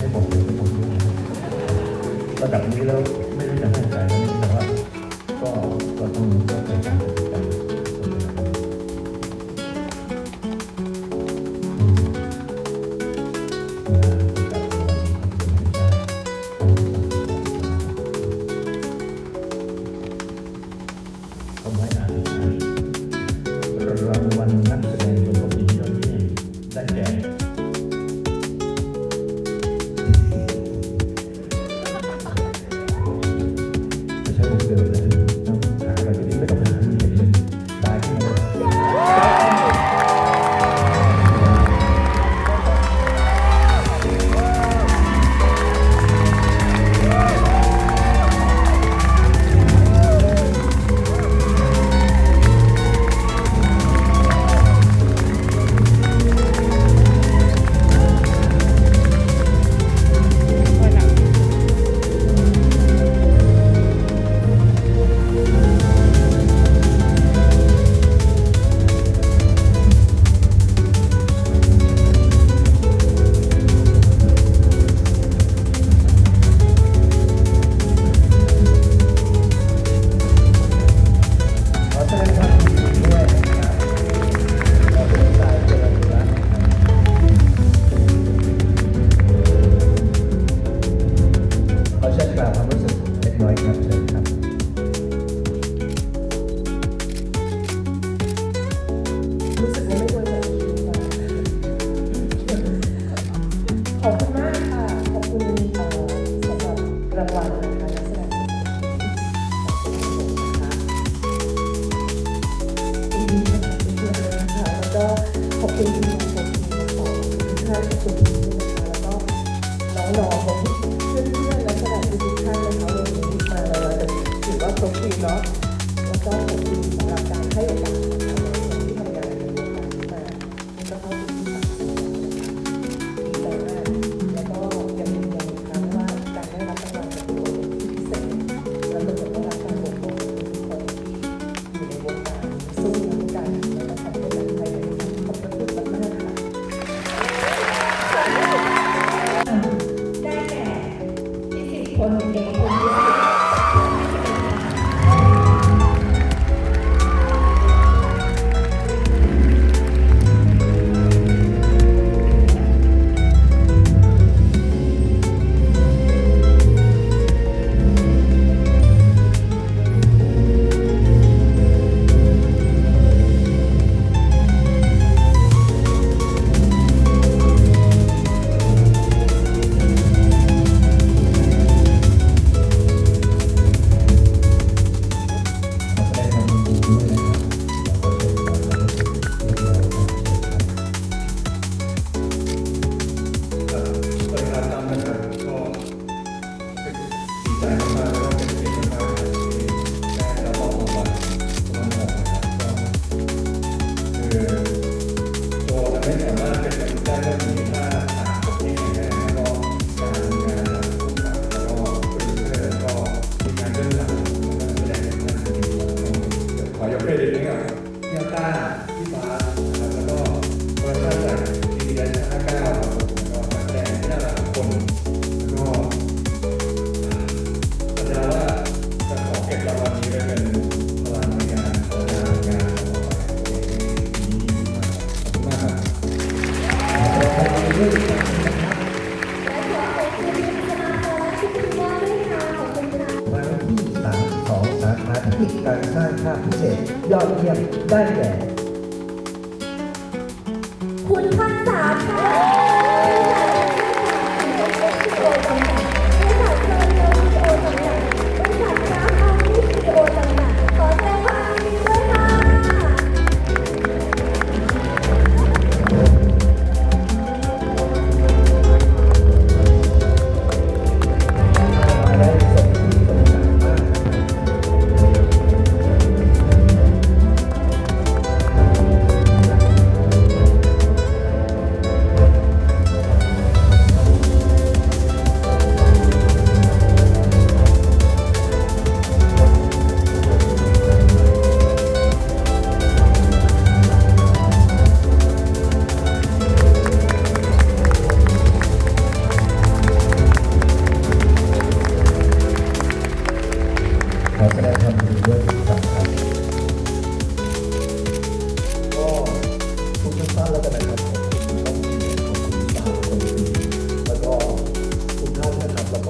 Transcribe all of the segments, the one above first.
ให้ผมระดับนี้แล้วไม่ได้จะให้ใจแล้วนี่แต่ว่าก็ก็ต้องต้องไปการ Thank you.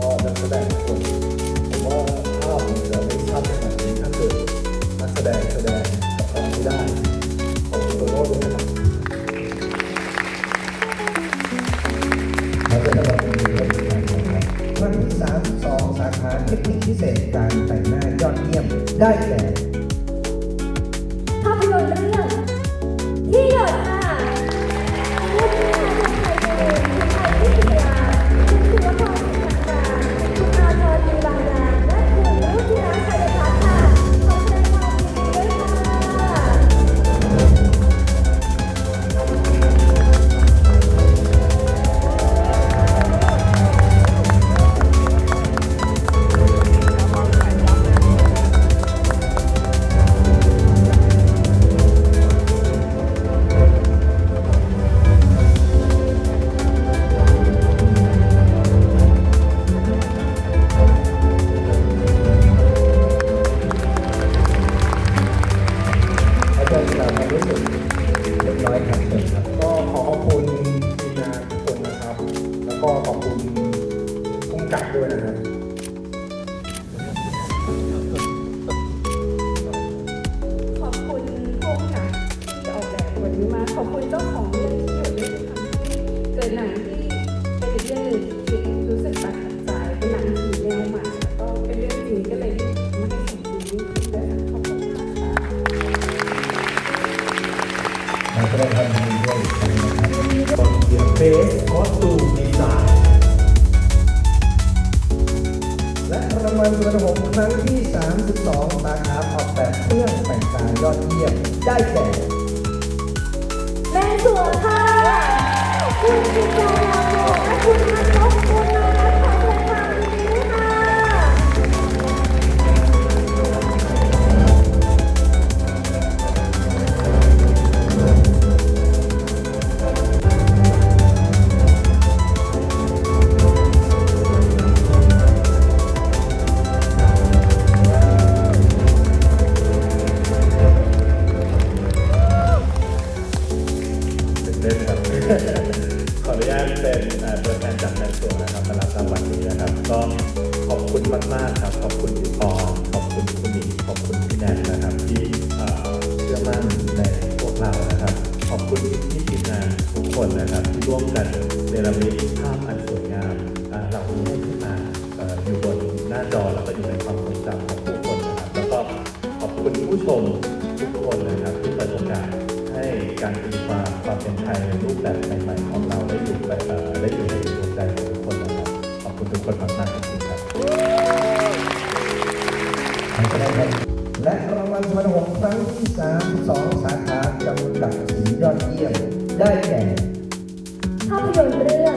ก็นักแสดงคนผมว่าภาพมันจะไม่ชัดขนาดนี้ถ้าเกิดนักแสดงแสดงกับคามที่ได้ของตัโลกด้วยนะครับเราจะระดัเนี้ก็คือการครับวันที่ส32 สาขาเทคนิคพิเศษการแต่งหน้ายอดเยี่ยมได้แก่ வேண்டும் ได้ทำดีด้วยเดี๋ยวเบสคอสตูมดีไซน์และรางวัลส่วนรณหงครั้งที่ 32 สาขาออกแบบเครื่องแต่งกายยอดเยี่ยมได้แก่แม่สวนค่ะ คุณจิตราโมและคุณพันธ์ คนนะครับที่ร่วมกันเนรมิตภาพอันสวยงาม How do you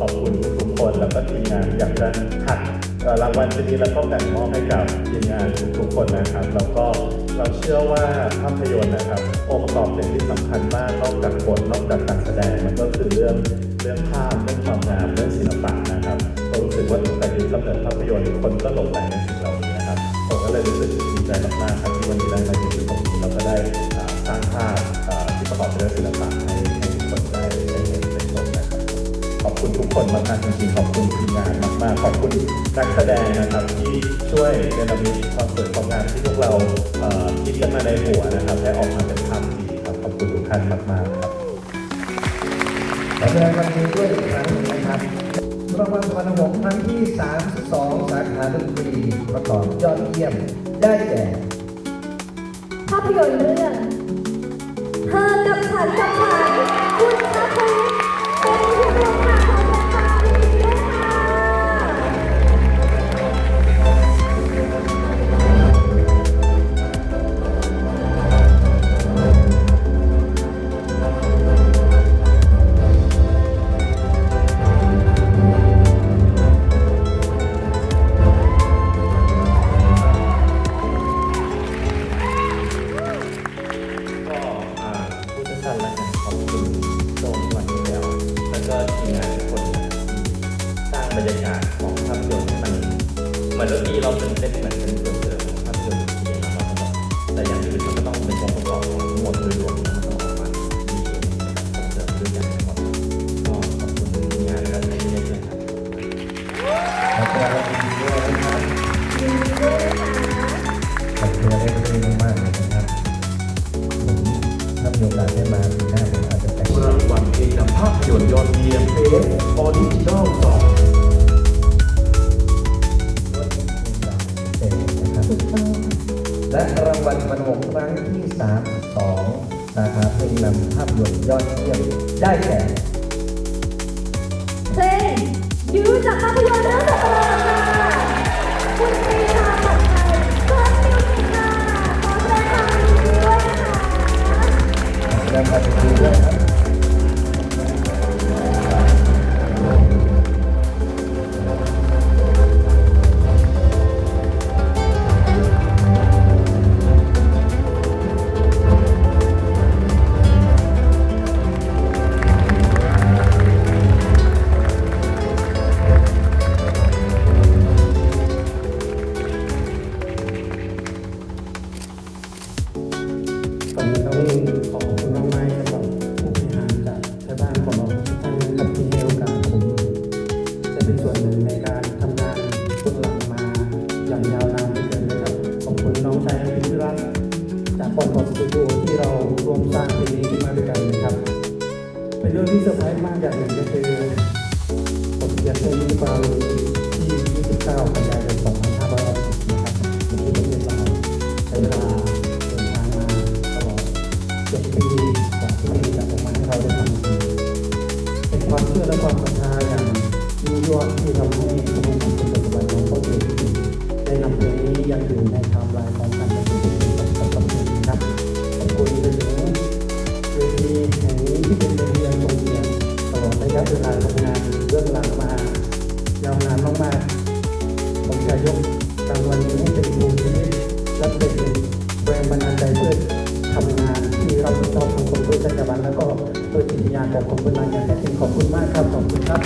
ขอบคุณทุกคนแล้วก็ทีมงานอย่างจะหักรางวัลชนนี้แล้วก็แบ่งมอบให้กับทีมงานทุกคนนะครับแล้วก็เราเชื่อว่าภาพยนตร์นะครับองค์ประกอบหนึ่งที่สำคัญมากนอกจากบทนอกจากการแสดงมันก็คือเรื่องเรื่องภาพเรื่องความงามเทุกคนมากๆจริงๆขอบคุณทีมงานมากๆขอบคุณนักแสดงนะครับที่ช่วยเรนมิตความสวยความงามที่พวกเราคิดกันมาในหัวนะครับและออกมาเป็นภาพดีครับขอบคุณทุกท่านมากๆครับขอแสดงความยินดีด้วยอีกครั้งหนึ่งนะครับรางวัลพนวงครั้งที่ 32 สาขาดนตรีประกอบยอดเยี่ยมได้แก่ภาพยนตร์เรื่องเธอกับฉันกับฉันคุณ เป็นแบบเป็นส่วนเดิมของภาพยนตร์ที่ดีมากแต่อย่างอื่นมันก็ต้องเป็นองค์ประกอบทั้งหมดโดยรวมมันต้องออกมาดีส่วนเสริมด้วยกันทั้งหมดก็ขอบคุณที่งานและทีมเล็กๆนะครับขอบคุณเราทีมด้วยนะครับขอบคุณเราได้ด้วยมากๆเลยนะครับผมถ้ามีโอกาสได้มาปีหน้าผมอาจจะแต่งรางวัลเอกภาพยนตร์ยอดเยี่ยมเอสออริจินอล2 และรางวัลมันหกครั้งที่ 32 สาขาเพลงนำภาพยนตร์ยอดเยี่ยมได้แก่เพลงยูจากภาพยนตร์เรื่องสัตว์ประหลาดค่ะคุณปรีชาผัดไทยเฟิร์สมิวสิกค่ะขอแสดงความยินดีด้วยนะคะแสด ซอร์ไพรส์มากอย่างหนึ่งก็คือผมเขียนเพลงนี้มาที่ 29 กันยายน 2560นะครับอยู่ที่ประเทศลาวใช้เวลาเดินทางมาตลอดเจ็ดปีกว่าที่จะออกมาให้เราได้ทำเป็นความเชื่อและความศรัทธาอย่างยิ่งยวดที่ทำให้พระองค์เป็นปัจจุบันของพระองได้นำเพลงนี้ยังอยู่ในไทม์ไลน์ของการดำเนินชีวิตของกับนะครับขอบคุณไปถึงเวทีแห่งนี้ที่เป็นเวที ยจิตวิญญาณของคนเป็นลายอย่างแท้จริงขอบคุณมากครับ ขอบคุณครับ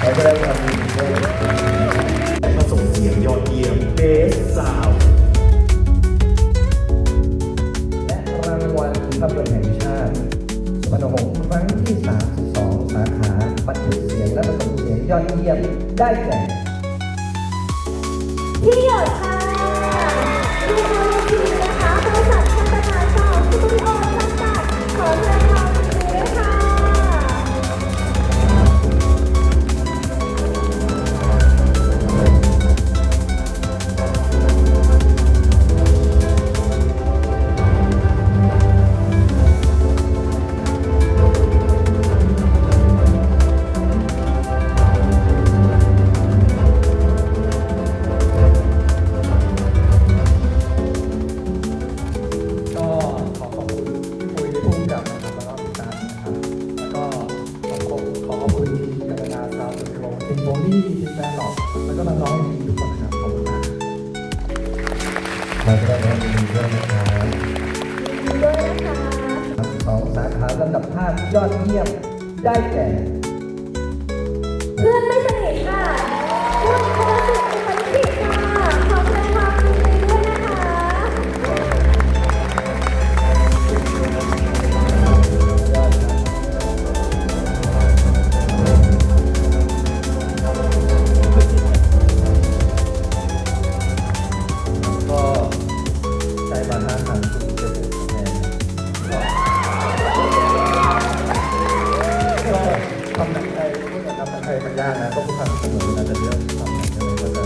ขอแสดงความยินดีด้วยนะครับผสมเสียงยอดเยี่ยมเบสซาว และรางวัลภาพยนตร์แห่งชาติสมรหงษ์ครั้งที่ 32 สาขาบันทึกเสียงและผสมเสียงยอดเยี่ยมได้แก่พี่หยดค่ะดูโอทีนะคะ ทำหนังไทยมันยากนะก็พูดคำเสมอนะแต่เรื่องทำหนังไทยก็จะ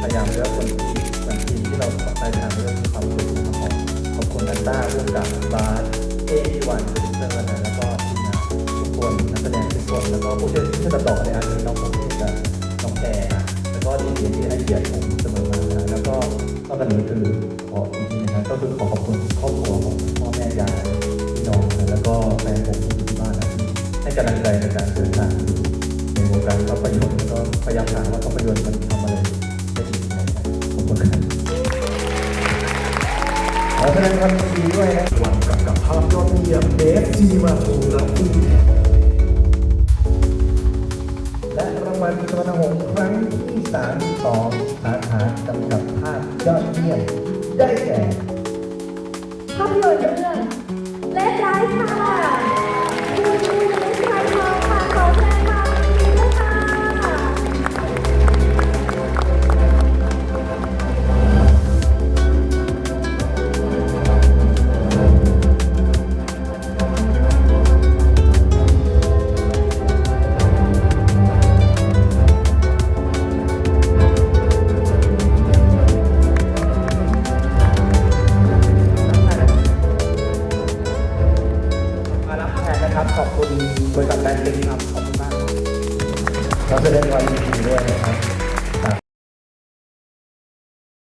พยายามเลือกคนที่เป็นทีมที่เราไปทางเรื่องความสุขนะครับขอบคุณนันต้าร่วมกับบาสเอที่วันเป็นเรื่องนะแล้วก็ทีมงานทุกคนนักแสดงทุกคนแล้วก็ผู้ช่วยที่จะต่อในอันนี้น้องผมเองกับน้องแพรนะแล้วก็ทีมที่ให้เกียรติผมเสมอมาแล้วก็นอกจากนี้คือขออีกทีนะครับก็คือขอขอบคุณครอบครัวของพ่อแม่ยายพี่น้องแล้วก็แฟนผมที่อยู่ที่บ้านนะให้กำลังใจในการเดินทาง วงการภาพยนตร์ก็พยายามหาว่าภาพยนตร์มันทำอะไรได้ดีไหมขอบคุณครับขอแสดงความยินดีด้วยนะวันกับกับภาพยอดเยี่ยมเบฟซีมาโชว์ลับีแและรางวัลสวรรณหงส์ครั้งที่ 32สองสาขากำกับภาพยอดเยี่ยมได้แก่ภาพยนตร์เรื่องและร้ค่ะคุณคุณใช่ค่ะ